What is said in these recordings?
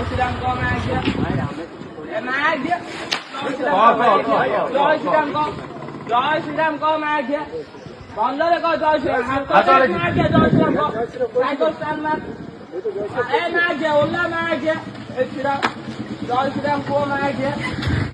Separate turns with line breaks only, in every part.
জয় শ্রীরাম আছে জয় শ্রীরাম শ্রীরাম কম আছে বন্ধরে কো জয় শ্রীরাম হাত করে না আছে জয় শ্রীরাম কম সাইকেল স্ট্যান্ড ম্যান এ না আছে ওল্লা আছে এ শ্রীরাম জয় শ্রীরাম কম আছে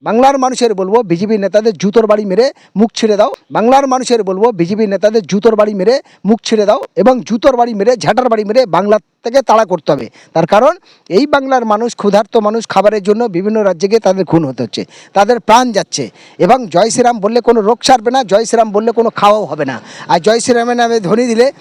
বাংলার মানুষের বলব, বিজেপি নেতাদের জুতোর বাড়ি মেরে মুখ ছেড়ে দাও। বাংলার মানুষের বলব, বিজেপি নেতাদের জুতোর বাড়ি মেরে মুখ ছেড়ে দাও এবং জুতোর বাড়ি মেরে, ঝাঁটার বাড়ি মেরে বাংলা থেকে তাড়া করতে হবে। তার কারণ, এই বাংলার মানুষ, ক্ষুধার্ত মানুষ খাবারের জন্য বিভিন্ন রাজ্যে গিয়ে তাদের খুন হতে হচ্ছে। তাদের প্রাণ যাচ্ছে এবং জয় শ্রীরাম বললে কোনো রোগ সারবে না, জয় শ্রীরাম বললে কোনো খাওয়াও হবে না। আর জয় শ্রীরামের নামে ধ্বনি দিলে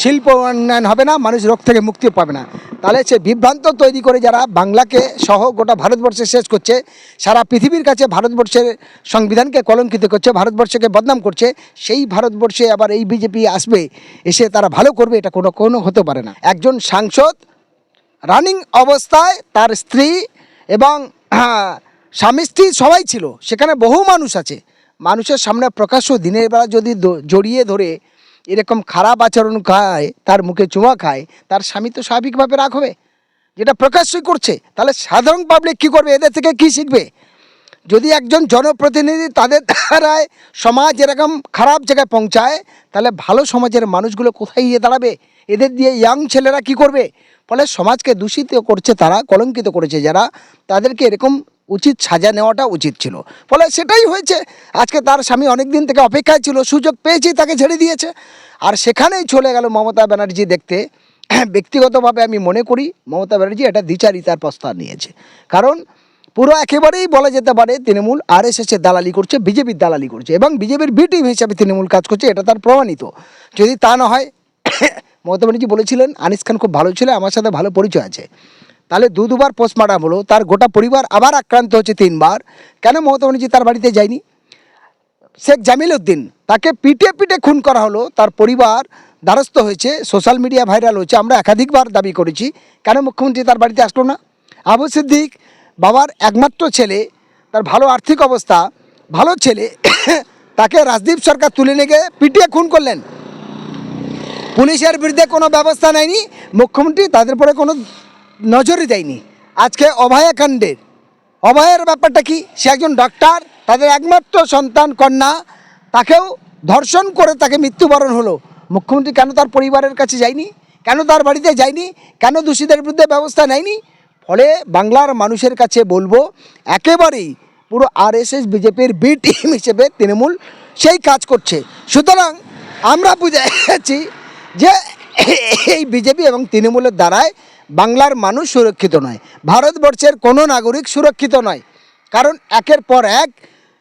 শিল্প উন্নয়ন হবে না মানুষ রোগ থেকে মুক্তি পাবে না। তাহলে সে বিভ্রান্ত তৈরি করে যারা বাংলাকে সহ গোটা ভারতবর্ষে শেষ করছে সারা পৃথিবীর কাছে ভারতবর্ষের সংবিধানকে কলঙ্কিত করছে ভারতবর্ষকে বদনাম করছে সেই ভারতবর্ষে আবার এই বিজেপি আসবে এসে তারা ভালো করবে এটা কোনো কোনো হতে পারে না। একজন সাংসদ রানিং অবস্থায় তার স্ত্রী এবং হ্যাঁ, স্বামী স্ত্রী সবাই ছিল সেখানে বহু মানুষ আছে। মানুষের সামনে প্রকাশ্য দিনের বেলা যদি জড়িয়ে ধরে এরকম খারাপ আচরণ খায়, তার মুখে চুমা খায়, তার স্বামী তো স্বাভাবিকভাবে রাখবে যেটা প্রকাশ্যই করছে, তাহলে সাধারণ পাবলিক কী করবে? এদের থেকে কী শিখবে? যদি একজন জনপ্রতিনিধি তাদের দ্বারায় সমাজ এরকম খারাপ জায়গায় পৌঁছায়, তাহলে ভালো সমাজের মানুষগুলো কোথায় গিয়ে দাঁড়াবে? এদের দিয়ে ইয়াং ছেলেরা কি করবে? ফলে সমাজকে দূষিত করছে তারা, কলঙ্কিত করেছে যারা। তাদেরকে এরকম উচিত সাজা নেওয়াটা উচিত ছিল। ফলে সেটাই হয়েছে। আজকে তার স্বামী অনেক দিন থেকে অপেক্ষায় ছিল, সুযোগ পেয়েছি তাকে ছেড়ে দিয়েছে। আর সেখানেই চলে গেল মমতা ব্যানার্জি দেখতে। ব্যক্তিগতভাবে আমি মনে করি মমতা ব্যানার্জি এটা দ্বিচারিতার প্রস্তাব নিয়েছে। কারণ পুরো একেবারেই বলা যেতে পারে তৃণমূল আর এস এসের দালালি করছে, বিজেপির দালালি করছে এবং বিজেপির বি টিম হিসাবে তৃণমূল কাজ করছে, এটা তার প্রমাণিত। যদি তা না হয়, মমতা ব্যানার্জি বলেছিলেন, আনিস খান খুব ভালো ছিল, আমার সাথে ভালো পরিচয় আছে। তাহলে দু দুবার পোস্টমার্টাম হলো, তার গোটা পরিবার আবার আক্রান্ত হচ্ছে তিনবার। কেন মমতা ব্যানার্জি তার বাড়িতে যায়নি? শেখ জামিল উদ্দিন তাকে পিটে পিটে খুন করা হলো, তার পরিবার দ্বারস্থ হয়েছে সোশ্যাল মিডিয়া ভাইরাল হয়েছে, আমরা একাধিকবার দাবি করেছি। কেন মুখ্যমন্ত্রী তার বাড়িতে আসলো না? আবু সিদ্দিক বাবার একমাত্র ছেলে, তার ভালো আর্থিক অবস্থা, ভালো ছেলে, তাকে রাজদীপ সরকার তুলে নিয়ে পিটিয়ে খুন করলেন। পুলিশের বিরুদ্ধে কোনো ব্যবস্থা নেয়নি, মুখ্যমন্ত্রী তাদের পরে কোনো নজরই দেয়নি। আজকে অভয়াকাণ্ডের অভয়ের ব্যাপারটা কি? সে একজন ডক্টর তাদের একমাত্র সন্তান, কন্যা। তাকেও ধর্ষণ করে তাকে মৃত্যুবরণ হলো। মুখ্যমন্ত্রী কেন তার পরিবারের কাছে যায়নি? কেন তার বাড়িতে যায়নি? কেন দোষীদের বিরুদ্ধে ব্যবস্থা নেয়নি? ফলে বাংলার মানুষের কাছে বলব, একেবারেই পুরো আরএসএস, বিজেপির বি টিম হিসেবে তৃণমূল সেই কাজ করছে। সুতরাং আমরা বুঝেছি যে এই বিজেপি এবং তৃণমূলের দ্বারায় বাংলার মানুষ সুরক্ষিত নয়, ভারতবর্ষের কোনো নাগরিক সুরক্ষিত নয়। কারণ একের পর এক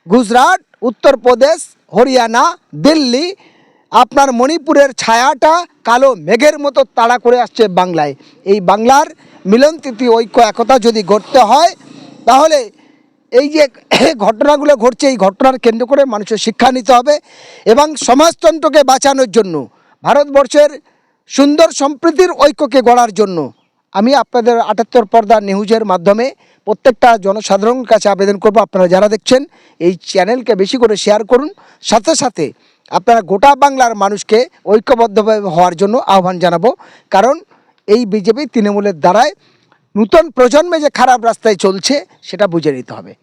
গুজরাট, উত্তরপ্রদেশ, হরিয়ানা, দিল্লি, আপনার মণিপুরের ছায়াটা কালো মেঘের মতো তাড়া করে আসছে বাংলায়। এই বাংলার মিলন মিলনতিথি ঐক্য, একতা যদি ঘটতে হয়, তাহলে এই যে ঘটনাগুলো ঘটছে, এই ঘটনার কেন্দ্র করে মানুষের শিক্ষা নিতে হবে এবং সমাজতন্ত্রকে বাঁচানোর জন্য, ভারতবর্ষের সুন্দর সম্প্রীতির ঐক্যকে গড়ার জন্য। আমি আপনাদের আটাত্তর পর্দা নিউজের মাধ্যমে প্রত্যেকটা জনসাধারণের কাছে আবেদন করব। আপনারা যারা দেখছেন, এই চ্যানেলকে বেশি করে শেয়ার করুন। সাথে সাথে আপনারা গোটা বাংলার মানুষকে ঐক্যবদ্ধভাবে হওয়ার জন্য আহ্বান জানাব। কারণ এই বিজেপি তৃণমূলের দ্বারায় নূতন প্রজন্মে যে খারাপ রাস্তায় চলছে, সেটা বুঝে নিতে হবে।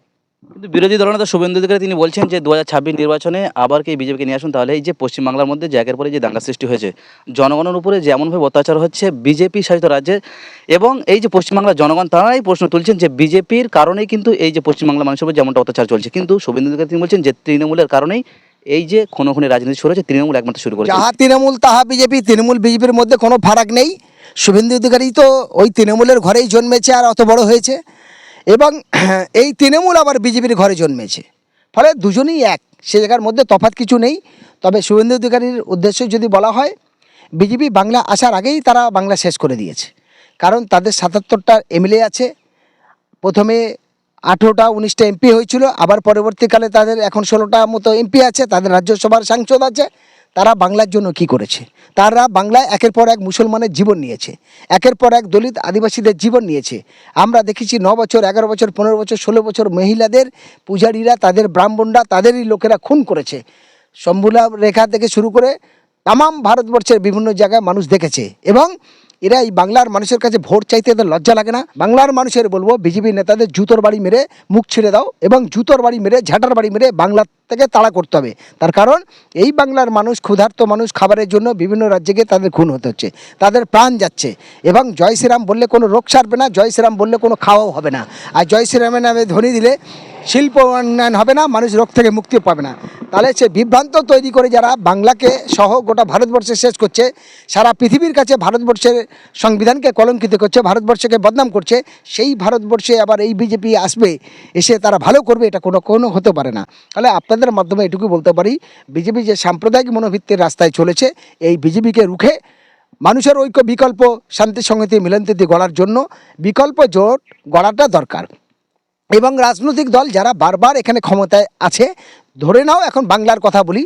কিন্তু বিরোধী দলনেতা শুভেন্দু অধিকারী তিনি বলছেন যে দু হাজার ছাব্বিশ নির্বাচনে আবার কি বিজেপিকে নিয়ে আসুন, তাহলে এই যে পশ্চিমবাংলার মধ্যে জায়গার পরে যে দাঙ্গা সৃষ্টি হয়েছে, জনগণের উপরে যেমনভাবে অত্যাচার হচ্ছে বিজেপি শাসিত রাজ্যে এবং এই যে পশ্চিমবাংলার জনগণ, তারাই প্রশ্ন তুলছেন যে বিজেপির কারণেই কিন্তু এই যে পশ্চিমবাংলার মানুষের উপর যেমনটা অত্যাচার চলছে। কিন্তু শুভেন্দু অধিকারী তিনি বলছেন যে তৃণমূলের কারণেই এই যে খুনো খুনি রাজনীতি শুরু হয়েছে, তৃণমূল একমাত্র শুরু করেছে।
যাহা তৃণমূল, তাহা বিজেপি, তৃণমূল বিজেপির মধ্যে কোনো ফারাক নেই। শুভেন্দু অধিকারী তো ওই তৃণমূলের ঘরেই জন্মেছে আর অত বড় হয়েছে। এবং এই তৃণমূল আবার বিজেপির ঘরে জন্মেছে। ফলে দুজনেই এক। সে জায়গার মধ্যে তফাৎ কিছু নেই। তবে শুভেন্দু অধিকারীর উদ্দেশ্যে যদি বলা হয়, বিজেপি বাংলা আসার আগেই তারা বাংলা শেষ করে দিয়েছে। কারণ তাদের সাতাত্তরটা এমএলএ আছে। প্রথমে আঠেরোটা, উনিশটা এমপি হয়েছিল। আবার পরবর্তীকালে তাদের এখন ষোলোটা মতো এমপি আছে। তাদের রাজ্যসভার সাংসদ আছে। তারা বাংলার জন্য কি করেছে? তারা বাংলায় একের পর এক মুসলমানের জীবন নিয়েছে, একের পর এক দলিত আদিবাসীদের জীবন নিয়েছে। আমরা দেখেছি ন বছর, এগারো বছর, পনেরো বছর, ষোলো বছর মহিলাদের পূজারীরা, তাদের ব্রাহ্মণরা, তাদেরই লোকেরা খুন করেছে। শম্ভুলা রেখা থেকে শুরু করে তাম ভারতবর্ষের বিভিন্ন জায়গায় মানুষ দেখেছে এবং এরা এই বাংলার মানুষের কাছে ভোট চাইতে এদের লজ্জা লাগে না। বাংলার মানুষের বলব, বিজেপি নেতাদের জুতোর বাড়ি মেরে মুখ ছেড়ে দাও এবং জুতোর বাড়ি মেরে, ঝাঁটার বাড়ি মেরে বাংলা থেকে তাড়া করতে হবে। তার কারণ, এই বাংলার মানুষ, ক্ষুধার্ত মানুষ খাবারের জন্য বিভিন্ন রাজ্যে গিয়ে তাদের খুন হতে হচ্ছে, তাদের প্রাণ যাচ্ছে এবং জয় শ্রীরাম বললে কোনো রোগ সারবে না, জয় শ্রীরাম বললে কোনো খাওয়াও হবে না। আর জয় শ্রীরামের নামে ধ্বনি দিলে শিল্প উন্নয়ন হবে না, মানুষ রোগ থেকে মুক্তি পাবে না। তাহলে সে বিভ্রান্ত তৈরি করে যারা বাংলাকে সহ গোটা ভারতবর্ষে শেষ করছে, সারা পৃথিবীর কাছে ভারতবর্ষের সংবিধানকে কলঙ্কিত করছে, ভারতবর্ষকে বদনাম করছে, সেই ভারতবর্ষে আবার এই বিজেপি আসবে, এসে তারা ভালো করবে, এটা কোনো কোনো হতে পারে না। তাহলে আপনাদের মাধ্যমে এটুকু বলতে পারি, বিজেপি যে সাম্প্রদায়িক মনোভিত্তির রাস্তায় চলেছে, এই বিজেপিকে রুখে মানুষের ঐক্য বিকল্প শান্তি সংহতি মিলনতীতি গড়ার জন্য বিকল্প জোট গড়াটা দরকার। এবং রাজনৈতিক দল যারা বারবার এখানে ক্ষমতায় আছে ধরে নাও এখন বাংলার কথা বলি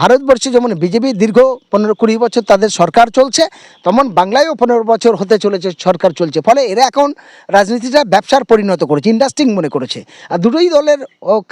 ভারতবর্ষে যেমন বিজেপি দীর্ঘ পনেরো কুড়ি বছর তাদের সরকার চলছে, তেমন বাংলায়ও পনেরো বছর হতে চলেছে, সরকার চলছে। ফলে এরা এখন রাজনীতিটা ব্যবসার পরিণত করেছে ইন্ডাস্ট্রিং মনে করেছে। আর দুটোই দলের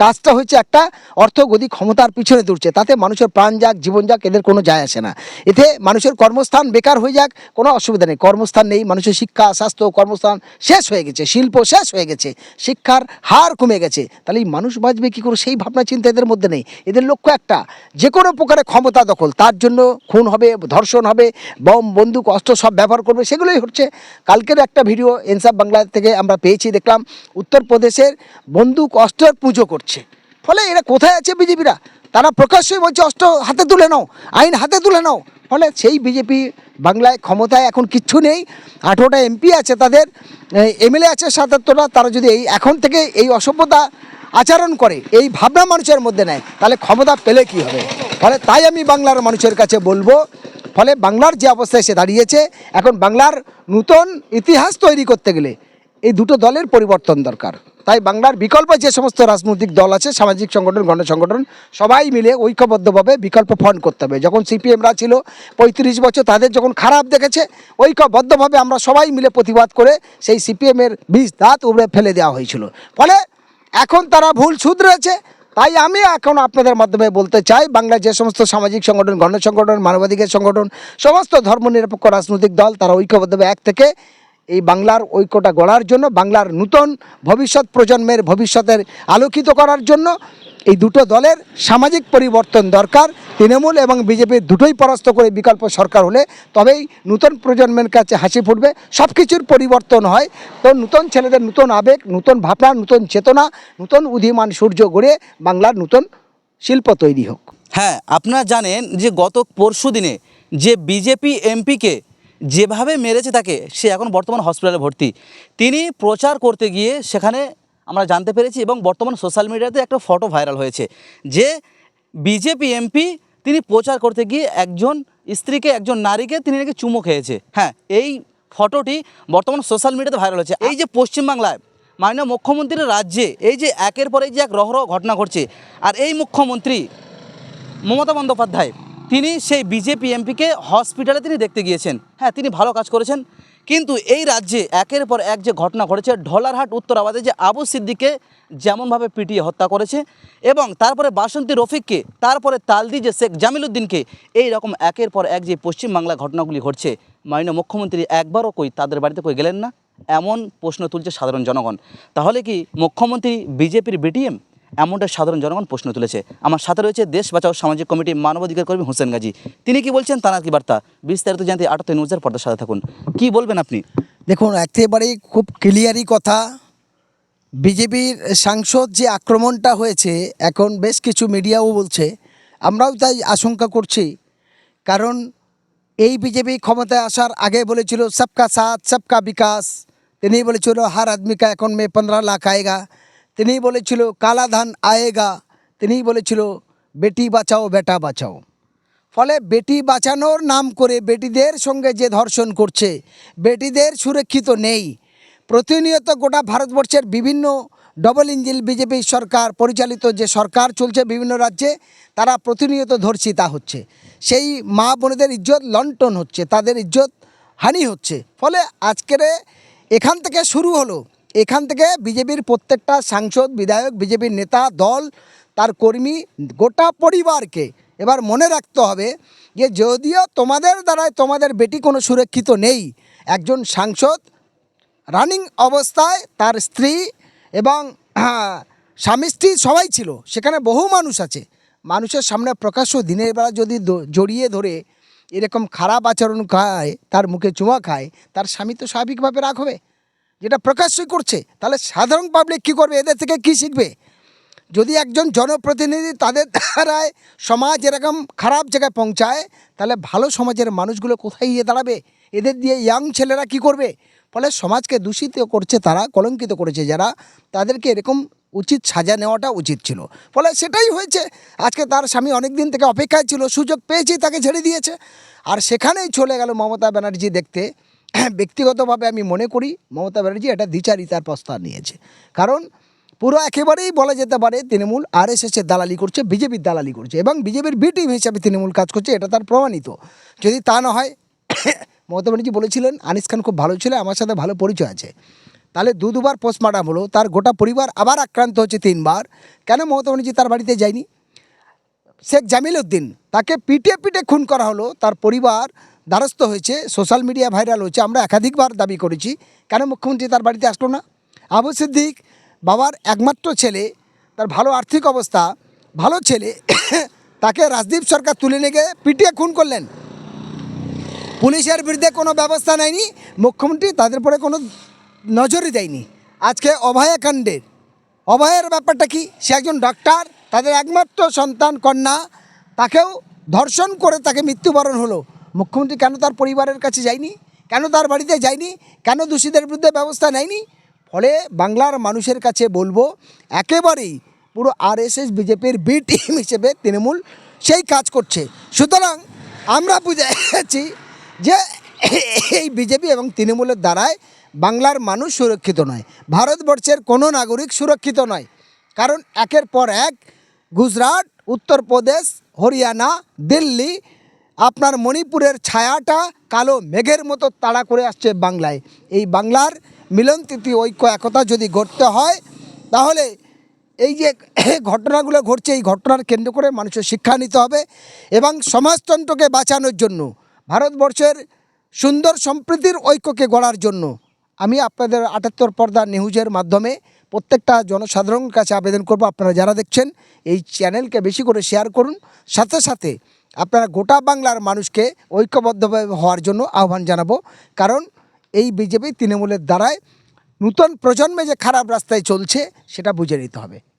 কাজটা হচ্ছে একটা অর্থগতি ক্ষমতার পিছনে দৌড়ছে। তাতে মানুষের প্রাণ যাক, জীবন যাক, এদের কোনো যায় আসে না। এতে মানুষের কর্মস্থান বেকার হয়ে যাক, কোনো অসুবিধা নেই। কর্মস্থান নেই, মানুষের শিক্ষা, স্বাস্থ্য, কর্মস্থান শেষ হয়ে গেছে, শিল্প শেষ হয়ে গেছে, শিক্ষার হার কমে গেছে। তাহলে এই মানুষ বাঁচবে কী করে? সেই ভাবনা চিন্তা এদের মধ্যে নেই। এদের লক্ষ্য একটা, যে কোনো প্রকারে ক্ষমতা দখল। তার জন্য খুন হবে, ধর্ষণ হবে, বম, বন্দুক, অস্ত্র সব ব্যবহার করবে, সেগুলোই হচ্ছে। কালকের একটা ভিডিও এনসাফ বাংলা থেকে আমরা পেয়েছি, দেখলাম উত্তরপ্রদেশের বন্দুক, অস্ত্রের পুজো করছে। ফলে এরা কোথায় আছে বিজেপিরা? তারা প্রকাশ্যই বলছে, অস্ত্র হাতে তুলে নাও, আইন হাতে তুলে নাও। ফলে সেই বিজেপি বাংলায় ক্ষমতায় এখন কিচ্ছু নেই। আঠেরোটা এমপি আছে তাদের এমএলএ আছে সাতাত্তরটা, তারা যদি এই, এখন থেকে এই অসভ্যতা আচরণ করে, এই ভাবনা মানুষের মধ্যে নেয়, তাহলে ক্ষমতা পেলে কি হবে? ফলে তাই আমি বাংলার মানুষের কাছে বলব, ফলে বাংলার যে অবস্থায় সে দাঁড়িয়েছে, এখন বাংলার নূতন ইতিহাস তৈরি করতে গেলে এই দুটো দলের পরিবর্তন দরকার। তাই বাংলার বিকল্প যে সমস্ত রাজনৈতিক দল আছে, সামাজিক সংগঠন, গণ সংগঠন, সবাই মিলে ঐক্যবদ্ধভাবে বিকল্প ফন্ড করতে হবে। যখন সিপিএমরা ছিল পঁয়ত্রিশ বছর, তাদের যখন খারাপ দেখেছে, ঐক্যবদ্ধভাবে আমরা সবাই মিলে প্রতিবাদ করে সেই সিপিএমের বীজ দাঁত উবড়ে ফেলে দেওয়া হয়েছিল। ফলে এখন তারা ভুল শুধরেছে তাই আমি এখন আপনাদের মাধ্যমে বলতে চাই, বাংলার যে সমস্ত সামাজিক সংগঠন, গণ সংগঠন, মানবাধিকার সংগঠন, সমস্ত ধর্মনিরপেক্ষ রাজনৈতিক দল, তারা ঐক্যবদ্ধভাবে এক থেকে এই বাংলার ঐক্যটা গড়ার জন্য, বাংলার নূতন ভবিষ্যৎ প্রজন্মের ভবিষ্যতের আলোকিত করার জন্য এই দুটো দলের সামাজিক পরিবর্তন দরকার। তৃণমূল এবং বিজেপি দুটোই পরাস্ত করে বিকল্প সরকার হলে তবেই নূতন প্রজন্মের কাছে হাসি ফুটবে। সব কিছুর পরিবর্তন হয়। তো নূতন ছেলেদের নূতন আবেগ, নূতন ভাবনা, নূতন চেতনা, নূতন উদীয়মান সূর্য গড়ে বাংলার নূতন শিল্প তৈরি হোক।
হ্যাঁ আপনারা জানেন যে গত পরশু দিনে যে বিজেপি এমপিকে যেভাবে মেরেছে তাকে, সে এখন বর্তমান হসপিটালে ভর্তি। তিনি প্রচার করতে গিয়ে সেখানে আমরা জানতে পেরেছি এবং বর্তমান সোশ্যাল মিডিয়াতে একটা ফটো ভাইরাল হয়েছে যে বিজেপি এমপি তিনি প্রচার করতে গিয়ে একজন স্ত্রীকে, একজন নারীকে তিনি নাকি চুমো খেয়েছে। হ্যাঁ এই ফটোটি বর্তমান সোশ্যাল মিডিয়াতে ভাইরাল হয়েছে। এই যে পশ্চিমবাংলায় মাননীয় মুখ্যমন্ত্রীর রাজ্যে এই যে একের পর এই যে এক রহরহ ঘটনা ঘটছে, আর এই মুখ্যমন্ত্রী মমতা বন্দ্যোপাধ্যায়, তিনি সেই বিজেপি এমপিকে হসপিটালে তিনি দেখতে গিয়েছেন। হ্যাঁ তিনি ভালো কাজ করেছেন। কিন্তু এই রাজ্যে একের পর এক যে ঘটনা ঘটেছে, ঢলারহাট উত্তরাবাদে যে আবু সিদ্দিকে যেমনভাবে পিটিয়ে হত্যা করেছে এবং তারপরে বাসন্তী রফিককে, তারপরে তালদি যে শেখ জামিলুদ্দিনকে এই রকম একের পর এক যে পশ্চিমবাংলা ঘটনাগুলি ঘটছে, মাননীয় মুখ্যমন্ত্রী একবারও কই তাদের বাড়িতে কই গেলেন না? এমন প্রশ্ন তুলছে সাধারণ জনগণ। তাহলে কি মুখ্যমন্ত্রী, বিজেপির বিটিএম? এমনটা সাধারণ জনগণ প্রশ্ন তুলেছে। আমার সাথে রয়েছে দেশ বাঁচাও সামাজিক কমিটির মানবাধিকার কর্মী হোসেন গাজী। তিনি কি বলছেন তার কি বার্তা? বিস্তারিত জানতে আটাত্তর নিউজের পর্দার সাথে থাকুন। কি বলবেন আপনি?
দেখুন, একেবারেই খুব ক্লিয়ারই কথা। বিজেপির সাংসদ যে আক্রমণটা হয়েছে, এখন বেশ কিছু মিডিয়াও বলছে। আমরাও তাই আশঙ্কা করছি। কারণ এই বিজেপি ক্ষমতায় আসার আগে বলেছিল, সবকা সাথ, সবকা বিকাশ। তিনি বলেছিল, হার আদমি কা অ্যাকাউন্ট মে পনেরো লাখ আয়েগা। তিনি বলেছিল কালা ধান আয়েগা। তিনি বলেছিল, বেটি বাঁচাও, বেটা বাঁচাও। ফলে বেটি বাঁচানোর নাম করে বেটিদের সঙ্গে যে ধর্ষণ করছে, বেটিদের সুরক্ষিত নেই। প্রতিনিয়ত গোটা ভারতবর্ষের বিভিন্ন ডবল ইঞ্জিন বিজেপি সরকার, পরিচালিত যে সরকার চলছে বিভিন্ন রাজ্যে, তারা প্রতিনিয়ত ধর্ষিতা হচ্ছে। সেই মা বোনেদের ইজ্জত লন্ঠন হচ্ছে, তাদের ইজ্জত হানি হচ্ছে। ফলে আজকের এখান থেকে শুরু হলো। এখান থেকে বিজেপির প্রত্যেকটা সাংসদ, বিধায়ক, বিজেপির নেতা, দল, তার কর্মী, গোটা পরিবারকে এবার মনে রাখতে হবে যে যদিও তোমাদের দ্বারায় তোমাদের বেটি কোনো সুরক্ষিত নেই, একজন সাংসদ রানিং অবস্থায় তার স্ত্রী এবং স্বামী স্ত্রী সবাই ছিল, সেখানে বহু মানুষ আছে। মানুষের সামনে প্রকাশ্য দিনের বেলা যদি জড়িয়ে ধরে এরকম খারাপ আচরণ খায়, তার মুখে চুমা খায়, তার স্বামী তো স্বাভাবিকভাবে রাগ হবে। যেটা প্রকাশ্যই করছে, তাহলে সাধারণ পাবলিক কী করবে? এদের থেকে কী শিখবে? যদি একজন জনপ্রতিনিধি তাদের দ্বারায় সমাজ এরকম খারাপ জায়গায় পৌঁছায়, তাহলে ভালো সমাজের মানুষগুলো কোথায় গিয়ে দাঁড়াবে? এদের দিয়ে ইয়াং ছেলেরা কি করবে? ফলে সমাজকে দূষিত করছে তারা, কলঙ্কিত করেছে যারা, তাদেরকে এরকম উচিত সাজা নেওয়াটা উচিত ছিল। ফলে সেটাই হয়েছে। আজকে তার স্বামী অনেক দিন থেকে অপেক্ষায় ছিল, সুযোগ পেয়েছি, তাকে ছেড়ে দিয়েছে। আর সেখানেই চলে গেল মমতা ব্যানার্জি দেখতে। ব্যক্তিগতভাবে আমি মনে করি মমতা ব্যানার্জি এটা দ্বিচারিতার প্রস্তাব নিয়েছে। কারণ পুরো একেবারেই বলা যেতে পারে তৃণমূল আর এস এসের দালালি করছে, বিজেপির দালালি করছে এবং বিজেপির বি টিম হিসাবে তৃণমূল কাজ করছে, এটা তার প্রমাণিত। যদি তা না হয়, মমতা ব্যানার্জি বলেছিলেন, আনিস খান খুব ভালো ছিল, আমার সাথে ভালো পরিচয় আছে। তাহলে দু দুবার পোস্টমার্টাম হলো, তার গোটা পরিবার আবার আক্রান্ত হচ্ছে তিনবার। কেন মমতা ব্যানার্জি তার বাড়িতে যায়নি? শেখ জামিল উদ্দিন, তাকে পিটিয়ে পিটে খুন করা হলো, তার পরিবার দ্বারস্থ হয়েছে সোশ্যাল মিডিয়া ভাইরাল হয়েছে, আমরা একাধিকবার দাবি করেছি। কেন মুখ্যমন্ত্রী তার বাড়িতে আসলো না? আবু সিদ্দিক বাবার একমাত্র ছেলে, তার ভালো আর্থিক অবস্থা, ভালো ছেলে, তাকে রাজদীপ সরকার তুলে নিয়ে গিয়ে পিটিয়ে খুন করলেন। পুলিশের বিরুদ্ধে কোনো ব্যবস্থা নেয়নি, মুখ্যমন্ত্রী তাদের উপরে কোনো নজরই দেয়নি। আজকে অভয়াকাণ্ডের অভয়ের ব্যাপারটা কি? সে একজন ডক্টর তাদের একমাত্র সন্তান, কন্যা, তাকেও ধর্ষণ করে তাকে মৃত্যুবরণ হলো। মুখ্যমন্ত্রী কেন তার পরিবারের কাছে যায়নি? কেন তার বাড়িতে যায়নি? কেন দোষীদের বিরুদ্ধে ব্যবস্থা নেয়নি? ফলে বাংলার মানুষের কাছে বলব, একেবারেই পুরো আরএসএস, বিজেপির বি টিম হিসেবে তৃণমূল সেই কাজ করছে। সুতরাং আমরা বুঝে গেছি যে এই বিজেপি এবং তৃণমূলের দ্বারায় বাংলার মানুষ সুরক্ষিত নয়। ভারতবর্ষের কোনো নাগরিক সুরক্ষিত নয়। কারণ একের পর এক গুজরাট, উত্তরপ্রদেশ, হরিয়ানা, দিল্লি আপনার মণিপুরের ছায়াটা কালো মেঘের মতো তাড়া করে আসছে বাংলায়। এই বাংলার মিলন মিলনতিথি ঐক্য, একতা যদি ঘটতে হয়, তাহলে এই যে ঘটনাগুলো ঘটছে, এই ঘটনার কেন্দ্র করে মানুষের শিক্ষা নিতে হবে এবং সমাজতন্ত্রকে বাঁচানোর জন্য, ভারতবর্ষের সুন্দর সম্প্রীতির ঐক্যকে গড়ার জন্য। আমি আপনাদের আটাত্তর পর্দা নিউজের মাধ্যমে প্রত্যেকটা জনসাধারণের কাছে আবেদন করব, আপনারা যারা দেখছেন, এই চ্যানেলকে বেশি করে শেয়ার করুন। সাথে সাথে আপনারা গোটা বাংলার মানুষকে ঐক্যবদ্ধভাবে হওয়ার জন্য আহ্বান জানাব। কারণ এই বিজেপি তৃণমূলের দ্বারায় নূতন প্রজন্মে যে খারাপ রাস্তায় চলছে, সেটা বুঝে নিতে হবে।